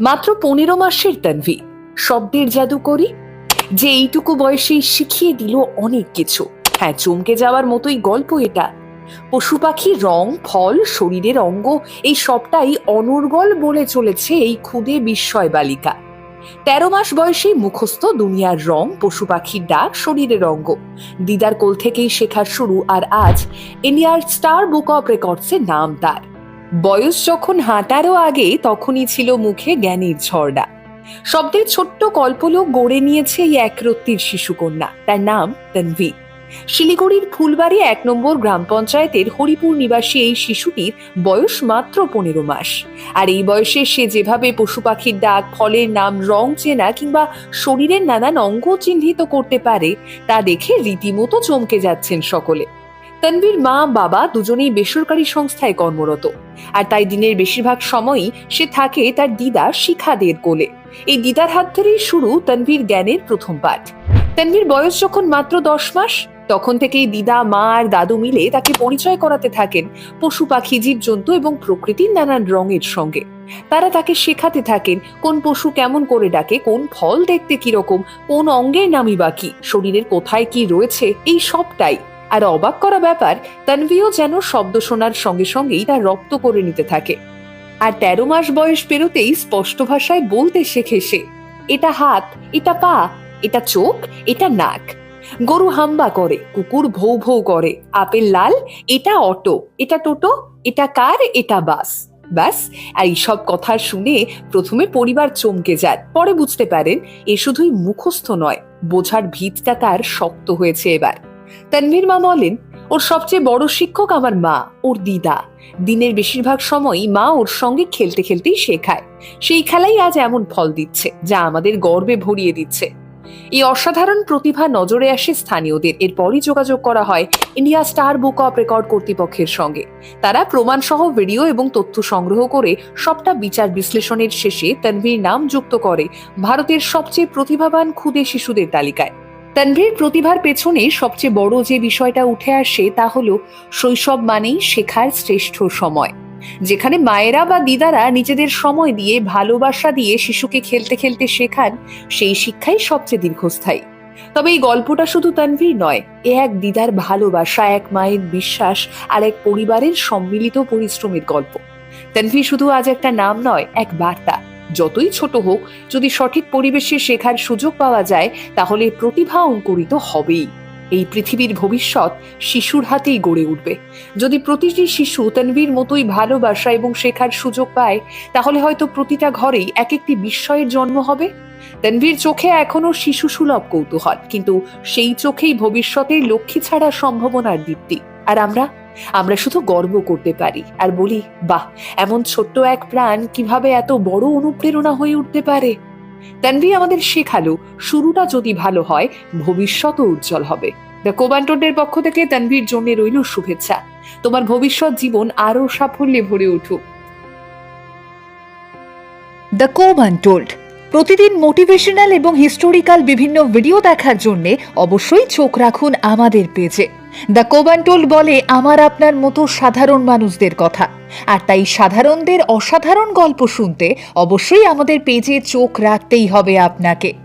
মাত্র পনেরো মাসের তানভি। শব্দের জাদু করি যে এইটুকু বয়সেই শিখিয়ে দিল অনেক কিছু। হ্যাঁ চমকে যাওয়ার মতোই গল্প এটা। পশু পাখির রং, ফল, শরীরের অঙ্গ, এই সবটাই অনর্গল বলে চলেছে এই ক্ষুদে বিস্ময় বালিকা। তেরো মাস বয়সে মুখস্থ দুনিয়ার রং, পশু পাখির ডাক, শরীরের অঙ্গ। দিদার কোল থেকেই শেখার শুরু, আর আজ ইন্ডিয়ার স্টার বুক অফ রেকর্ডসে নাম তার। বয়স যখন হাঁটারও আগে তখনই ছিল মুখে জ্ঞানীর ঝর্ণা। শব্দের ছোট্ট কল্পলোক গড়ে নিয়েছে এই একরত্তির শিশুকন্যা। তার নাম তনভি। শিলিগুড়ির ফুলবাড়ি এক নম্বর গ্রাম পঞ্চায়েতের হরিপুর নিবাসী এই শিশুটির বয়স মাত্র পনেরো মাস। আর এই বয়সে সে যেভাবে পশু পাখির ডাক, ফলের নাম, রং চেনা কিংবা শরীরের নানান অঙ্গ চিহ্নিত করতে পারে, তা দেখে রীতিমতো চমকে যাচ্ছেন সকলে। তনবীর মা, বাবা দুজনেই বেসরকারি সংস্থায় কর্মরত। আর তাই দিনের বেশিরভাগ সময়ই সে থাকে তার দিদা শিখাদের কোলে। এই দিদার হাত ধরেই শুরু তনবীর জ্ঞানের প্রথম পাঠ। তনবীর বয়স যখন মাত্র দশ মাস, তখন থেকেই দিদা, মা আর দাদু মিলে তাকে পরিচয় করাতে থাকেন পশু পাখি, জীবজন্তু এবং প্রকৃতির নানান রঙের সঙ্গে। তারা তাকে শেখাতে থাকেন কোন পশু কেমন করে ডাকে, কোন ফল দেখতে কীরকম, কোন অঙ্গের নামই বাকি শরীরের কোথায় কি রয়েছে, এই সবটাই। আর অবাক করা ব্যাপার তানভিও যেন শব্দ শোনার সঙ্গে সঙ্গেই তা রপ্ত করে নিতে থাকে। আর তেরো মাস বয়স পেরোতেই স্পষ্ট ভাষায় বলতে শেখে সে, এটা হাত, এটা পা, এটা চোখ, এটা নাক। গরু হাম্বা করে, কুকুর ভৌ ভৌ করে, আপেল লাল, এটা অটো, এটা টোটো, এটা কার, এটা বাস। ব্যাস, আর এইসব কথা শুনে প্রথমে পরিবার চমকে যায়, পরে বুঝতে পারেন এ শুধুই মুখস্থ নয়, বোঝার ভিতটা তার শক্ত হয়েছে এবার। তানভীর মা বলেন, ওর সবচেয়ে বড় শিক্ষক আমার মা, ওর দিদা। দিনের বেশিরভাগ সময়ই মা ওর সঙ্গে খেলতে খেলতেই শেখায়। সেই খেলাই আজ এমন ফল দিচ্ছে, যা আমাদের গর্বে ভরিয়ে দিচ্ছে। এই অসাধারণ প্রতিভা নজরে আসে স্থানীয়দের। এরপরই যোগাযোগ করা হয় India star book of record কর্তৃপক্ষের সঙ্গে। তারা প্রমাণ সহ ভিডিও এবং তথ্য সংগ্রহ করে সবটা বিচার বিশ্লেষণের শেষে তনভীর নাম যুক্ত করে ভারতের সবচেয়ে প্রতিভাবান ক্ষুদে শিশুদের তালিকায়। তনভীর প্রতিভার পেছনে সবচেয়ে বড় যে বিষয়টা উঠে আসে তা হলো শৈশব মানেই শেখার শ্রেষ্ঠ সময়, যেখানে মায়েরা বা দিদারা নিজেদের সময় দিয়ে ভালোবাসা দিয়ে শিশুকে খেলতে খেলতে শেখান সেই শিক্ষাই সবচেয়ে দীর্ঘস্থায়ী। তবে এই গল্পটা শুধু তানভীর নয়, এ এক দিদার ভালোবাসা, এক মায়ের বিশ্বাস আর এক পরিবারের সম্মিলিত পরিশ্রমের গল্প। তানভীর শুধু আজ একটা নাম নয়, এক বার্তা। যতই ছোট হোক, যদি সঠিক পরিবেশে শেখার সুযোগ পাওয়া যায়, তাহলে প্রতিভা অঙ্কুরিত হবেই। এই পৃথিবীর ভবিষ্যৎ শিশুর হাতেই গড়ে উঠবে। যদি প্রতিটি শিশু তানভীর মতোই ভালোবাসা এবং শেখার সুযোগ পায়, তাহলে হয়তো প্রতিটা ঘরেই এক একটি বিস্ময়ের জন্ম হবে। তানভীর চোখে এখনও শিশু সুলভ কৌতূহল, কিন্তু সেই চোখেই ভবিষ্যতের লক্ষ্মী ছাড়া সম্ভাবনার দীপ্তি। আর আমরা আমরা শুধু গর্ব করতে পারি। আর বলি, বাহ, এমন ছোট্ট এক প্রাণ কীভাবে এত বড় অনুপ্রেরণা হয়ে উঠতে পারে? তানভি আমাদের শেখালো, শুরুটা যদি ভালো হয়, ভবিষ্যতও উজ্জ্বল হবে। দ্য কোবান্টোডের পক্ষ থেকে তানভীর জন্য রইল শুভেচ্ছা। তোমার ভবিষ্যৎ জীবন আরও সাফল্যে ভরে উঠুক। দ্য কোব আনটোল্ড প্রতিদিন মোটিভেশনাল এবং হিস্টোরিক্যাল বিভিন্ন ভিডিও দেখার জন্য অবশ্যই চোখ রাখুন আমাদের পেজে দ্য কোবান্টোল বলে আমার আপনার মতো সাধারণ মানুষদের কথা। আর তাই সাধারণদের অসাধারণ গল্প শুনতে অবশ্যই আমাদের পেজে চোখ রাখতেই হবে আপনাকে।